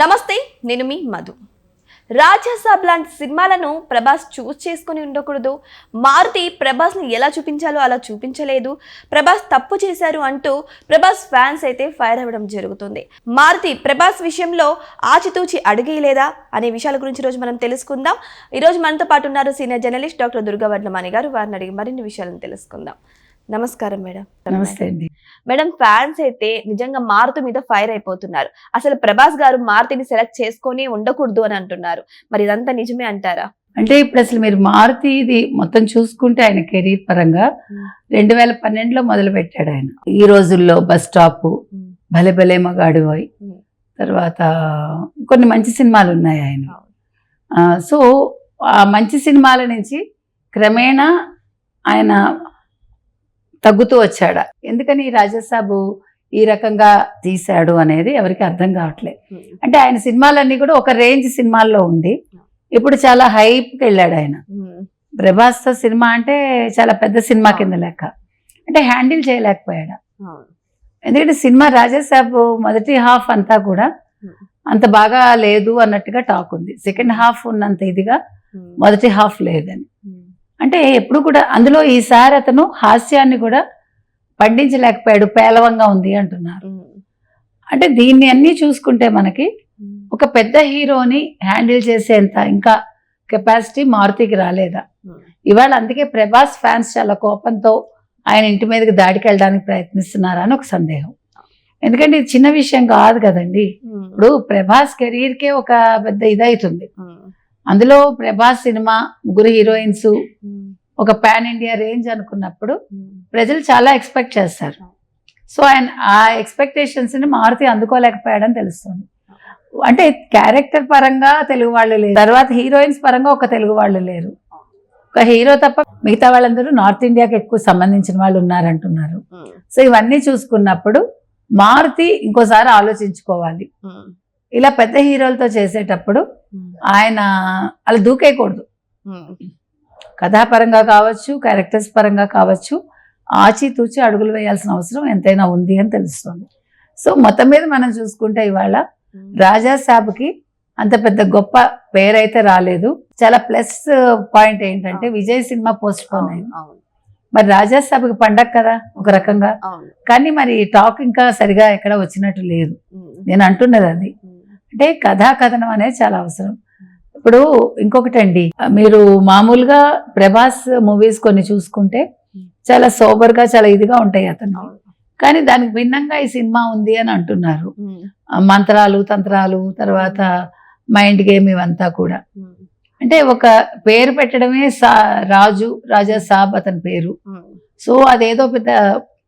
నమస్తే నేను మీ మధు. రాజాసాబ్ లాంటి సినిమాలను ప్రభాస్ చూస్ చేసుకొని ఉండకూడదు. మారుతి ప్రభాస్ని ఎలా చూపించాలో అలా చూపించలేదు. ప్రభాస్ తప్పు చేశారు అంటూ ప్రభాస్ ఫ్యాన్స్ అయితే ఫైర్ అవ్వడం జరుగుతుంది. మారుతి ప్రభాస్ విషయంలో ఆచితూచి అడిగేయలేదా అనే విషయాల గురించి రోజు మనం తెలుసుకుందాం. ఈరోజు మనతో పాటు ఉన్నారు సీనియర్ జర్నలిస్ట్ డాక్టర్ దుర్గావర్ణమాని గారు. వారిని అడిగి మరిన్ని విషయాలను తెలుసుకుందాం. నమస్కారం మేడం. నమస్తే అండి. మేడం ఫ్యాన్స్ అయితే నిజంగా మారుతి మీద ఫైర్ అయిపోతున్నారు. అసలు ప్రభాస్ గారు మారుతిని సెలెక్ట్ చేసుకొని ఉండకూడదు అని అంటున్నారు. మరి ఇదంతా నిజమే అంటారా? అంటే ఇప్పుడు అసలు మీరు మారుతి ఇది మొత్తం చూసుకుంటే ఆయన కెరీర్ పరంగా రెండు వేల పన్నెండులో మొదలు పెట్టాడు ఆయన. ఈ రోజుల్లో బస్ స్టాప్ భలే భలే మగాడు అయి. తర్వాత కొన్ని మంచి సినిమాలు ఉన్నాయి ఆయన. సో ఆ మంచి సినిమాల నుంచి క్రమేణా ఆయన తగ్గుతూ వచ్చాడా. ఎందుకని ఈ రాజసాబు ఈ రకంగా తీశాడు అనేది ఎవరికి అర్థం కావట్లేదు. అంటే ఆయన సినిమాలన్నీ కూడా ఒక రేంజ్ సినిమాల్లో ఉంది. ఇప్పుడు చాలా హైప్కి వెళ్ళాడు ఆయన. ప్రభాస్తో సినిమా అంటే చాలా పెద్ద సినిమా కింద లెక్క. అంటే హ్యాండిల్ చేయలేకపోయాడు. ఎందుకంటే సినిమా రాజాసాబ్ మొదటి హాఫ్ అంతా కూడా అంత బాగా లేదు అన్నట్టుగా టాక్ ఉంది. సెకండ్ హాఫ్ ఉన్నంత ఇదిగా మొదటి హాఫ్ లేదని. అంటే ఎప్పుడు కూడా అందులో ఈసారి అతను హాస్యాన్ని కూడా పండించలేకపోయాడు పేలవంగా ఉంది అంటున్నారు. అంటే దీన్ని అన్ని చూసుకుంటే మనకి ఒక పెద్ద హీరోని హ్యాండిల్ చేసేంత ఇంకా కెపాసిటీ మారుతికి రాలేదా? ఇవాళ అందుకే ప్రభాస్ ఫ్యాన్స్ చాలా కోపంతో ఆయన ఇంటి మీదకి దాడికి వెళ్ళడానికి ప్రయత్నిస్తున్నారా అని ఒక సందేహం. ఎందుకంటే ఇది చిన్న విషయం కాదు కదండి. ఇప్పుడు ప్రభాస్ కెరీర్కే ఒక పెద్ద ఇదవుతుంది అందులో ప్రభాస్ సినిమా ముగ్గురు హీరోయిన్స్ ఒక పాన్ ఇండియా రేంజ్ అనుకున్నప్పుడు ప్రజలు చాలా ఎక్స్పెక్ట్ చేస్తారు. సో ఆయన ఆ ఎక్స్పెక్టేషన్స్ని మారుతి అందుకోలేకపోయాడని తెలుస్తుంది. అంటే క్యారెక్టర్ పరంగా తెలుగు వాళ్ళు లేరు. తర్వాత హీరోయిన్స్ పరంగా ఒక తెలుగు వాళ్ళు లేరు. ఒక హీరో తప్ప మిగతా వాళ్ళందరూ నార్త్ ఇండియాకి ఎక్కువ సంబంధించిన వాళ్ళు ఉన్నారంటున్నారు. సో ఇవన్నీ చూసుకున్నప్పుడు మారుతి ఇంకోసారి ఆలోచించుకోవాలి. ఇలా పెద్ద హీరోలతో చేసేటప్పుడు ఆయన అలా దూకేయకూడదు. కథాపరంగా కావచ్చు క్యారెక్టర్స్ పరంగా కావచ్చు ఆచితూచి అడుగులు వేయాల్సిన అవసరం ఎంతైనా ఉంది అని తెలుస్తుంది. సో మొత్తం మీద మనం చూసుకుంటే ఇవాళ రాజా సాబ్కి అంత పెద్ద గొప్ప పేరైతే రాలేదు. చాలా ప్లస్ పాయింట్ ఏంటంటే విజయ్ సినిమా పోస్ట్ పోన్ అయింది. మరి రాజా సాబ్కి పండగ కదా ఒక రకంగా. కానీ మరి టాక్ ఇంకా సరిగా ఎక్కడ వచ్చినట్టు లేదు. నేను అంటున్నది అది. అంటే కథా కథనం అనేది చాలా అవసరం. ఇప్పుడు ఇంకొకటి అండి మీరు మామూలుగా ప్రభాస్ మూవీస్ కొన్ని చూసుకుంటే చాలా సోబర్గా చాలా ఇదిగా ఉంటాయి అతను కానీ దానికి భిన్నంగా ఈ సినిమా ఉంది అని అంటున్నారు. మంత్రాలు తంత్రాలు తర్వాత మైండ్ గేమ్ ఇవంతా కూడా. అంటే ఒక పేరు పెట్టడమే సా రాజు రాజా సాబ్ అతని పేరు. సో అదేదో పెద్ద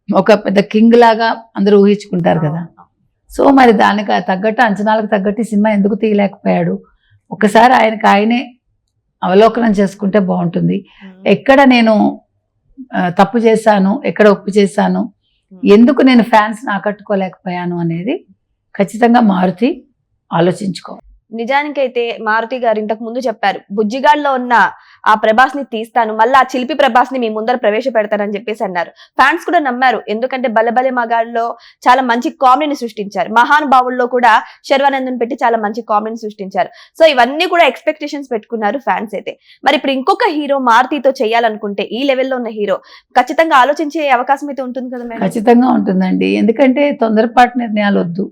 ఒక పెద్ద కింగ్ లాగా అందరూ ఊహించుకుంటారు కదా. సో మరి దానికి తగ్గట్టు అంచనాలకు తగ్గట్టు ఈ సినిమా ఎందుకు తీయలేకపోయాడు? ఒకసారి ఆయనకు ఆయనే అవలోకనం చేసుకుంటే బాగుంటుంది. ఎక్కడ నేను తప్పు చేశాను ఎక్కడ ఒప్పు చేశాను ఎందుకు నేను ఫ్యాన్స్ ఆకట్టుకోలేకపోయాను అనేది ఖచ్చితంగా మారుతి ఆలోచించుకో. నిజానికైతే మారుతి గారు ఇంతకు ముందు చెప్పారు బుజ్జిగాడ్లో ఉన్న ఆ ప్రభాస్ని తీస్తాను మళ్ళీ ఆ చిలిపి ప్రభాస్ని మీ ముందర ప్రవేశపెడతానని చెప్పేసి అన్నారు. ఫ్యాన్స్ కూడా నమ్మారు. ఎందుకంటే బలబలే మగాళ్ళలో చాలా మంచి కామెడీని సృష్టించారు. మహాన్ బావుల్లో కూడా శర్వానందన్ పెట్టి చాలా మంచి కామెడీని సృష్టించారు. సో ఇవన్నీ కూడా ఎక్స్పెక్టేషన్స్ పెట్టుకున్నారు ఫ్యాన్స్ అయితే. మరి ఇప్పుడు ఇంకొక హీరో మారుతితో చేయాలనుకుంటే ఈ లెవెల్లో ఉన్న హీరో ఖచ్చితంగా ఆలోచించే అవకాశం అయితే ఉంటుంది కదా మేడం? ఖచ్చితంగా ఉంటుందండి. ఎందుకంటే తొందరపాటు నిర్ణయాలు వద్దు.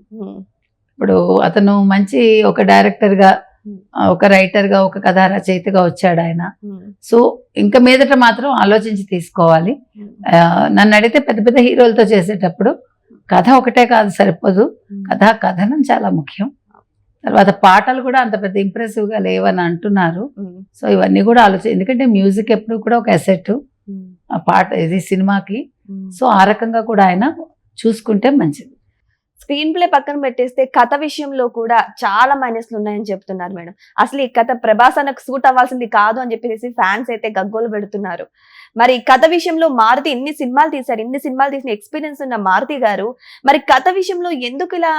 ఇప్పుడు అతను మంచి ఒక డైరెక్టర్గా ఆ, ఒక రైటర్గా ఒక కథా రచయితగా వచ్చాడు ఆయన. సో ఇంకా మీదట మాత్రం ఆలోచించి తీసుకోవాలి. నన్ను అడిగితే పెద్ద పెద్ద హీరోలతో చేసేటప్పుడు కథ ఒకటే కాదు సరిపోదు. కథ కథనం చాలా ముఖ్యం. తర్వాత పాటలు కూడా అంత పెద్ద ఇంప్రెసివ్గా లేవని అంటున్నారు. సో ఇవన్నీ కూడా ఆలోచన ఎందుకంటే మ్యూజిక్ ఎప్పుడు కూడా ఒక అసెట్ ఆ పాట ఇది సినిమాకి. సో ఆ రకంగా కూడా ఆయన చూసుకుంటే మంచిది. స్క్రీన్ ప్లే పక్కన పెట్టేస్తే కథ విషయంలో కూడా చాలా మైనస్లు ఉన్నాయని చెప్తున్నారు మేడం. అసలు ఈ కథ ప్రభాస్ అన్నకు సూట్ అవ్వాల్సింది కాదు అని చెప్పేసి ఫ్యాన్స్ అయితే గగ్గోలు పెడుతున్నారు. మరి కథ విషయంలో మారుతి ఇన్ని సినిమాలు తీశారు ఇన్ని సినిమాలు తీసిన ఎక్స్పీరియన్స్ ఉన్న మారుతి గారు మరి కథ విషయంలో ఎందుకు ఇలా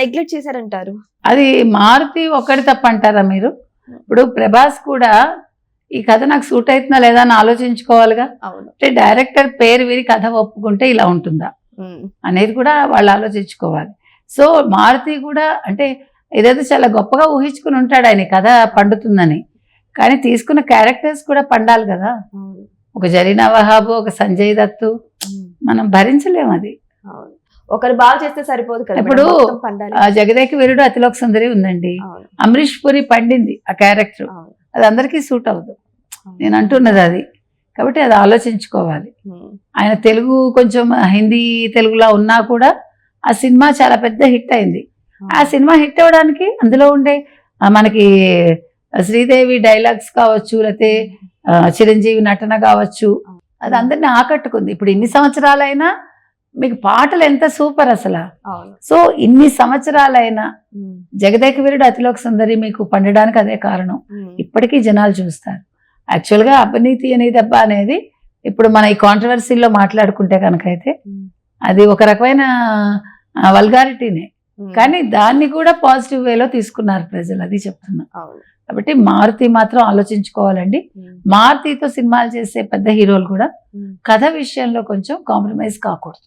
నెగ్లెక్ట్ చేశారంటారు? అది మారుతి ఒక్కడి తప్ప అంటారా మీరు? ఇప్పుడు ప్రభాస్ కూడా ఈ కథ నాకు సూట్ అవుతుందా లేదా అని ఆలోచించుకోవాలిగా? అవును. అంటే డైరెక్టర్ పేరు విని కథ ఒప్పుకుంటే ఇలా ఉంటుందా? అనేది కూడా వాళ్ళు ఆలోచించుకోవాలి. సో మారుతి కూడా అంటే ఇదైతే చాలా గొప్పగా ఊహించుకుని ఉంటాడు ఆయన కథ పండుతుందని. కానీ తీసుకున్న క్యారెక్టర్స్ కూడా పండాలి కదా. ఒక జరీనా వహాబు ఒక సంజయ్ దత్తు మనం భరించలేము అది. ఒకరు బాగా చేస్తే సరిపోదు కదా. ఇప్పుడు జగదేక వీరుడు అతిలోక సుందరి ఉందండి. అమరీష్ పురి పండింది ఆ క్యారెక్టర్. అది అందరికీ సూట్ అవ్వదు. నేను అంటున్నది అది. కాబట్టి అది ఆలోచించుకోవాలి. ఉమ్, ఆయన తెలుగు కొంచెం హిందీ తెలుగులో ఉన్నా కూడా ఆ సినిమా చాలా పెద్ద హిట్ అయింది. ఆ సినిమా హిట్ అవ్వడానికి అందులో ఉండే మనకి శ్రీదేవి డైలాగ్స్ కావచ్చు లేకపోతే చిరంజీవి నటన కావచ్చు అది అందరిని ఆకట్టుకుంది. ఇప్పుడు ఇన్ని సంవత్సరాలైనా మీకు పాటలు ఎంత సూపర్ అసలు. సో ఇన్ని సంవత్సరాలైనా జగదేక వీరుడు అతిలోక సుందరి మీకు పండడానికి అదే కారణం. ఇప్పటికీ జనాలు చూస్తారు. యాక్చువల్గా అవినీతి అనేది దెబ్బ అనేది ఇప్పుడు మన ఈ కాంట్రవర్సీలో మాట్లాడుకుంటే కనుకైతే ఉమ్, అది ఒక రకమైన వల్గారిటీనే ఉమ్, కానీ దాన్ని కూడా పాజిటివ్ వేలో తీసుకున్నారు ప్రజలు అది చెప్తున్నా. కాబట్టి మారుతి మాత్రం ఆలోచించుకోవాలండి. ఉమ్, మారుతితో సినిమాలు చేసే పెద్ద హీరోలు కూడా. కథ విషయంలో కొంచెం కాంప్రమైజ్ కాకూడదు.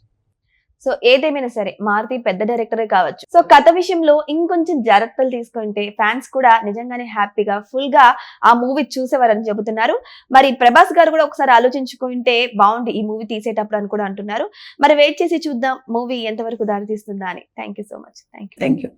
సో ఏదేమైనా సరే మారుతి పెద్ద డైరెక్టరే కావచ్చు. సో కథ విషయంలో ఇంకొంచెం జాగ్రత్తలు తీసుకుంటే ఫ్యాన్స్ కూడా నిజంగానే హ్యాపీగా ఫుల్గా ఆ మూవీ చూసేవారని చెబుతున్నారు. మరి ప్రభాస్ గారు కూడా ఒకసారి ఆలోచించుకుంటే బాగుంది ఈ మూవీ తీసేటప్పుడు అని కూడా అంటున్నారు. మరి వెయిట్ చేసి చూద్దాం మూవీ ఎంతవరకు దారి తీస్తుందా అని. Thank you so much thank you thank you